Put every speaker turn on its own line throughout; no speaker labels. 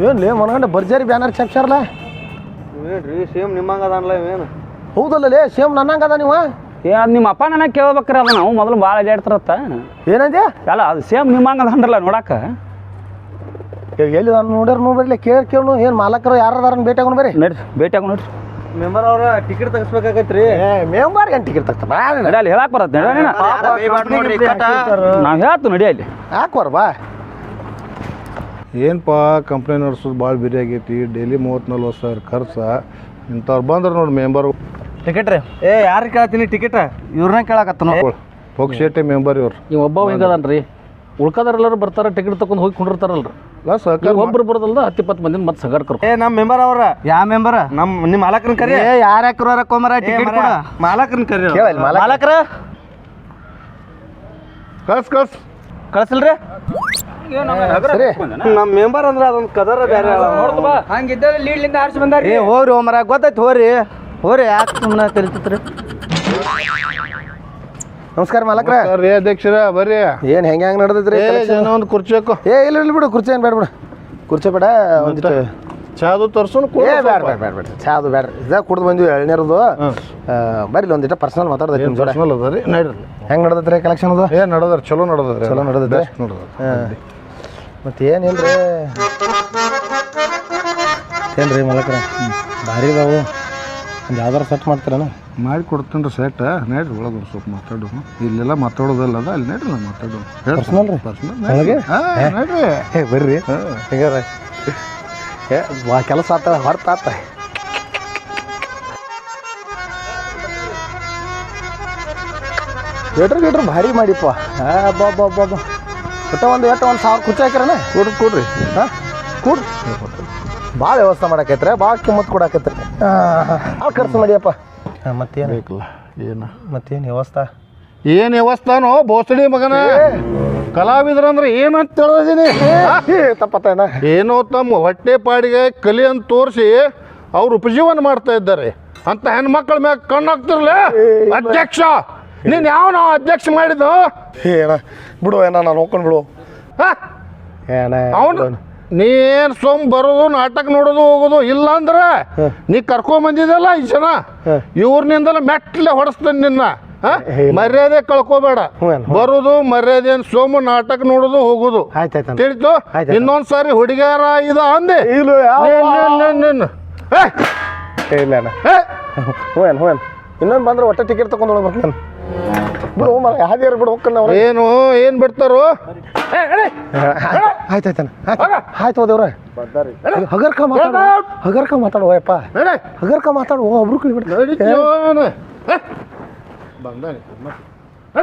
ಏನು ಲೇ ಮನಗಂಡ ಭರ್ಜರಿ ಬ್ಯಾನರ್ ಚಪ್ಸಾರಲ್ಲ
ಏನ್ರಿ ಸೇಮ್ ನಿಮ್ಮಂಗ ಅದಾನಲ್ಲ ಏನು
ಹೌದಲ್ಲ ಲೇ ಸೇಮ್ ನನ್ನಂಗ ಅದ ನೀವು
ಏ ಅದು ನಿಮ್ಮ ಅಪ್ಪ ನನಗೆ ಕೇಳ್ಬೇಕ್ರಿ ಅದು ನಾವು ಮೊದಲು ಭಾಳ ಅಡ್ಯಾಡ್ತಾರತ್ತ
ಏನಂದೆ
ಅಲ್ಲ ಅದು ಸೇಮ್ ನಿಮ್ಮಂಗೆ ಅದಂದ್ರಲ್ಲ ನೋಡಕ್ಕೆ
ಏ, ಎಲ್ಲಿ ನಾನು ನೋಡ್ಯಾರ ನೋಡ್ಬೇಡ್ಲಿ ಕೇಳಿ ಕೇಳು ಏನು ಮಾಲಕರು ಯಾರದಾರನ್ ಭೇಟಿ ಆಗೋಣ ಬರ್ರಿ
ನಡ್ರಿ ಭೇಟಿ ಆಗೋಣ ನೋಡ್ರಿ
ಮೆಂಬರ್ ಅವ್ರ ಟಿಕೆಟ್ ತೆಗಿಸ್ಬೇಕಾಗೈತ್ರಿ
ಏ ಮೆಂಬರ್ ಏನು ಟಿಕೆಟ್ ತಗ್ತ
ನಡಿ ಅಲ್ಲಿ ಹೇಳಕ್ ಬರತ್ತೆ ನಡಿ ನಾವು ಹೇಳ್ತು ನಡಿ ಅಲ್ಲಿ
ಹಾಕ್ವಾರ ಬಾ
ಏನಪ್ಪ ಕಂಪ್ನಿ ನಡೆಸೋದು ಭಾಳ ಬಿರಿ ಆಗೈತಿ ಡೈಲಿ ಮೂವತ್ತು ನಲ್ವತ್ತು ಸಾವಿರ ಖರ್ಚು. ಇಂಥವ್ರು ಬಂದ್ರೆ ನೋಡಿ ಮೆಂಬರ್
ಟಿಕೆಟ್ ರೀ? ಏ ಯಾರು ಕೇಳತ್ತೀನಿ ಟಿಕೆಟ್ ಇವ್ರನ್ನ ಪೋಕ್
ಪಕ್ಷೇಟೆ ಮೆಂಬರ್ ಇವ್ರು.
ನೀವು ಒಬ್ಬ ಹಿಂಗದನ್ರಿ? ಉಳ್ಕದಾರೆಲ್ಲರೂ ಬರ್ತಾರ ಟಿಕೆಟ್ ತಗೊಂಡು ಹೋಗಿ ಕುಂಡಿರ್ತಾರಲ್ರಿ. ಒಬ್ರು ಬರೋದಲ್ಲ ಹತ್ತು ಇಪ್ಪತ್ತು ಮಂದಿ ಮತ್ತೆ ಸಗಡ್ ಕರ್ಕೊ
ಏ ನಮ್ಮ ಮೆಂಬರ್ ಅವ್ರ? ಯಾವ ಮೆಂಬರ್ ನಮ್ಮ ನಿಮ್ಮ ಮಾಲಕರನ್ ಕರಿ.
ಏ ಯಾರು ಹಾಕ್ರ ಕೊಮರ ಟಿಕೆಟ್ ಕೊಡ.
ಮಾಲಕರನ್ ಕರಿ ಮಾಲಕರ?
ಕಳ್ಸ್ ಕಳ್ಸ್.
ಕಳ್ಸಲ್ರಿ?
ಸರಿ
ನಮ್ಮ ಮೆಂಬರ್ ಅಂದ್ರೆ ಅದೊಂದು ಕದರ ಬೇರೆ
ಏ ಹೋಗ್ರಿ ಹೋಮರ ಗೊತ್ತೈತಿ ಹೋರಿ ಹೋರಿ ಯಾಕೆ ಸುಮ್ಮನೆ ಕರಿತಿತ್ರಿ ನಮಸ್ಕಾರ ಮಾಲಕ್ರ.
ರೀ ಅಧ್ಯಕ್ಷರ ಬರ್ರಿ.
ಏನು ಹೆಂಗೆ ಹೆಂಗೆ ನಡೆದೈತ್ರಿ
ಏ ಜನ ಒಂದು ಕುರ್ಚಿ ಬೇಕು
ಏ ಇಲ್ಲ ಇಲ್ಲ ಬಿಡು ಕುರ್ಚಿ ಏನು ಬೇಡ ಬಿಡು. ಕುರ್ಚಿ ಬೇಡ ಒಂದಿಟ್ಟು
ಚಾದು ತರ್ಸೋನು
ಏ ಬೇಡ ಬೇಡ ಬೇಡ ಬೇಡ ಚಾದು ಬೇಡ ಇದ ಕುಡ್ದು ಬಂದ್ವಿ ಎಳ್ನೀರದು. ಬರ್ರಿ ಒಂದಿಟ ಪರ್ಸನಲ್ ಮಾತಾಡ್ದೈತಿ ನಿಮ್ಮ ಜೋಡ.
ಪರ್ಸನಲ್ ಅದ ರೀ? ನಡ್ರಿ.
ಹೆಂಗೆ ನಡೆದೈತ್ರಿ ಕಲೆಕ್ಷನ್ ಅದು?
ಏ ನಡೆದ್ರಿ ಚಲೋ ನಡದ್ರಿ
ಚಲೋ ನಡ್ದೈತೆ?
ನಡದ್ರ
ಮತ್ತೆ ಏನು ರೀ ಮಲಕ್ರ? ಭಾರಿ ಇದಾವು. ಒಂದು ಯಾವ್ದಾರು ಸೆಟ್ ಮಾಡ್ತೀರನ?
ಮಾಡಿ ಕೊಡ್ತೀನಿ ರೀ ಸೆಟ್ ನಡ್ರಿ ಒಳಗೆ ಒಂದು ಸ್ವಲ್ಪ ಮಾತಾಡೋಣ ಇಲ್ಲೆಲ್ಲ ಮಾತಾಡೋದಲ್ಲ ಅದ ಅಲ್ಲಿ ನಡ್ರಿ ನಾನು ಮಾತಾಡೋಣ
Personal ರೀ?
ಪರ್ಸ್ನಲ್
ನನಗೆ
ಹಾಂ ನಡ್ರಿ.
ಬರ್ರಿ. ಹೇಗಾರ. ಏ ಬಾ ಕೆಲಸ ಆತ ಹೊರತಾತ ಆತ. ಗೇಟ್ರ್ ಗೇಟ್ರ್ ಭಾರಿ ಮಾಡಿಪ್ಪ. ಆ ಬಾ ಬಾ ಬಾ ಬಾ. ಒಟ್ಟ ಒಂದು ಎಟ್ಟು ಒಂದು ಸಾವಿರ ಕುರ್ಚಿ ಹಾಕಿರಣ
ಕೊಡ್ರಿ ಕೊಡ್ರಿ.
ಹಾಂ? ಕೊಡ್ರಿ ಭಾಳ ವ್ಯವಸ್ಥೆ ಮಾಡಾಕೈತ್ರಿ ಭಾಳ ಕಿಮ್ಮತ್ ಕೊಡಾಕೈತ್ರಿ. ಭಾಳ ಖರ್ಚು ಮಾಡಿಯಪ್ಪ ಹಾಂ ಮತ್ತೇನು?
ಬೇಕಲ್ಲ ಏನು?
ಮತ್ತೇನು ವ್ಯವಸ್ಥೆ?
ಏನು ವ್ಯವಸ್ಥಾನೋ? ಬೋಸಡಿ ಮಗನ? ಕಲಾವಿದ್ರಂದ್ರೆ ಏನಂತ ತಿಳಿದೀನಿ
ತಪ್ಪತ್ತೇನ
ಏನೋ ತಮ್ಮ ಹೊಟ್ಟೆ ಪಾಡಿಗೆ ಕಲಿ ಅಂತ ತೋರಿಸಿ ಅವ್ರು ಉಪಜೀವನ ಮಾಡ್ತಾ ಇದ್ದಾರೆ. ಅಂತ ಹೆಣ್ಮಕ್ಳ ಮ್ಯಾಗ ಕಣ್ಣಾಗ್ತಿರ್ಲೇ? ಅಧ್ಯಕ್ಷ! ನೀನ್ ಯಾವ ನಾವು ಅಧ್ಯಕ್ಷ ಮಾಡಿದ್ದು?
ಏನ ಬಿಡು ಏನ ನಾನು ನೋಡ್ಕೊಂಡು ಬಿಡು? ಏನ
ಅವನು ನೀನ್ ಸೋಮ್ ಬರೋದು ನಾಟಕ ನೋಡೋದು ಹೋಗೋದು ಇಲ್ಲ ಅಂದ್ರೆ ನೀ ಕರ್ಕೊಂಡ್ ಬಂದಿದ್ದಲ್ಲ ಈ ಜನ. ಇವ್ರನಿಂದ ಮೆಟ್ಲೆ ಹೊಡಸ್ತೇನೆ ನಿನ್ನ? ಮರ್ಯಾದೆ ಕಳ್ಕೋಬೇಡ. ಬರುದು ಮರ್ಯಾದೆ ಸೋಮು ನಾಟಕ ನೋಡುದು ಹೋಗುದು. ತಿಳಿತು?
ಇನ್ನೊಂದ್ಸಾರಿ
ಇನ್ನೊಂದ್ ಸಾರಿ ಹುಡುಗಿಯರ ಇದ ಅಂದೆ.
ಇಲ್ಲ ಇನ್ನೊಂದು ಬಂದ್ರೆ ಒಟ್ಟೆ ಟಿಕೆಟ್ ತಗೊಂಡ್ ಬರ್ತಾನೆ ಬಿಡು ಮರ ಹಾದಿಯಾರ ಬಿಡು ಹೋಗ್ಕೊಂಡು ಅವ್ರು.
ಏನು ಏನ್ ಬಿಡ್ತಾರೋ ಆಯ್ತಾಯ್ತಾನ
ಆಯ್ತು ಹೋದವ್ರ ಹಗರ್ಕ ಮಾತಾಡು. ಹಗರ್ಕ ಮಾತಾಡು ಯಪ್ಪ. ಹಗರ್ಕ ಮಾತಾಡು ಒಬ್ರು
ಬಂದಾನೆ. ಏ,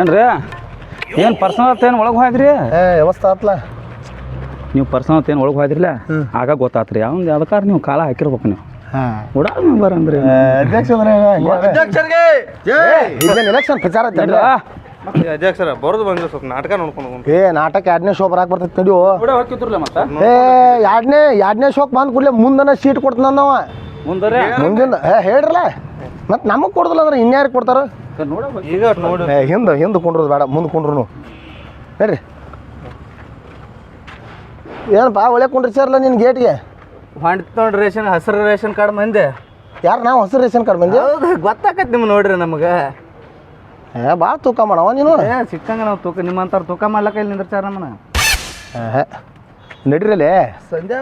ಏನ್ರಿ? ಏನು ಪರ್ಸನಲ್ ಏನು ಒಳಗೆ ಹೋಯ್ದ್ರಿ
ಏ ವ್ಯವಸ್ಥೆ ಆತ್ಲ?
ನೀವು ಪರ್ಸನಲ್ ಏನು ಒಳಗೆ ಹೋಯ್ದ್ರಿಲ್ಲ ಆಗ ಗೊತ್ತಾತ್ರಿ. ಅವ್ನು ಯಾವ್ದಕ್ಕಾರ ನೀವು ಕಾಲ ಹಾಕಿರ್ಬೇಕು ನೀವು.
ಅಧ್ಯಕ್ಷರಿಗೆ!
ಎಲೆಕ್ಷನ್ ಪ್ರಚಾರ
ಅಧ್ಯಕ್ಷರ ಬರೋದು ಬಂದ್ರಿ ಸ್ವಲ್ಪ ನಾಟಕ ನೋಡ್ಕೊಂಡು
ಏ ನಾಟಕ ಎರಡನೇ ಶೋ ಬರಾಕ್ ಬರ್ತೈತೆ ಏ ಎರಡನೇ ಎರಡನೇ ಶೋಕ್ ಬಂದ್ ಕೂಡಲೇ ಮುಂದನ ಸೀಟ್ ಕೊಡ್ತಾನ ಮುಂದಿನ ಏ ಹೇಳ್ರಲ್ಲ ಮತ್ತೆ ನಮಗೆ ಕೊಡ್ದಲ್ಲ ಅಂದ್ರೆ ಇನ್ಯಾರಿಗೆ ಕೊಡ್ತಾರ?
ಈಗ ನೋಡಿ.
ಹಿಂದೆ ಹಿಂದೆ ಕುಂಡ್ರದು ಬೇಡ ಮುಂದೆ ಕುಂಡ್ರು ನಡ್ರಿ. ಬಾ ಒಳ್ಳೆ ಕುಂಡ್ರಿಸಾರಲ್ಲ ನಿನ್ನ ಗೇಟ್ಗೆ?
ಹೊಂಟ್ ನೋಡ್ರಿ ರೇಷನ್ ಹಸಿರು ರೇಷನ್ ಕಾರ್ಡ್ ಮಂದಿ.
ಯಾರು ನಾವು ಹಸಿರು ರೇಷನ್ ಕಾರ್ಡ್
ಮಂದಿ? ಗೊತ್ತಾಕತ್ ನಿಮ್ಗೆ ನೋಡ್ರಿ ನಮಗೆ.
ಏ ಭಾಳ ತೂಕ ಮಾಡವ ನೀನು.
ಏ ಸಿಕ್ಕಂಗ ನಾವು ತೂಕ ನಿಮ್ಮಂತಾರ ತೂಕ ಮಾಡ್ಲಕ್ಕ ಇಲ್ಲಿ ನಿಂದ್ರಚಾರ ನಮ್ಮನ್ನ.
ನಡಿರಲ್ಲೇ
ಸಂಧ್ಯಾ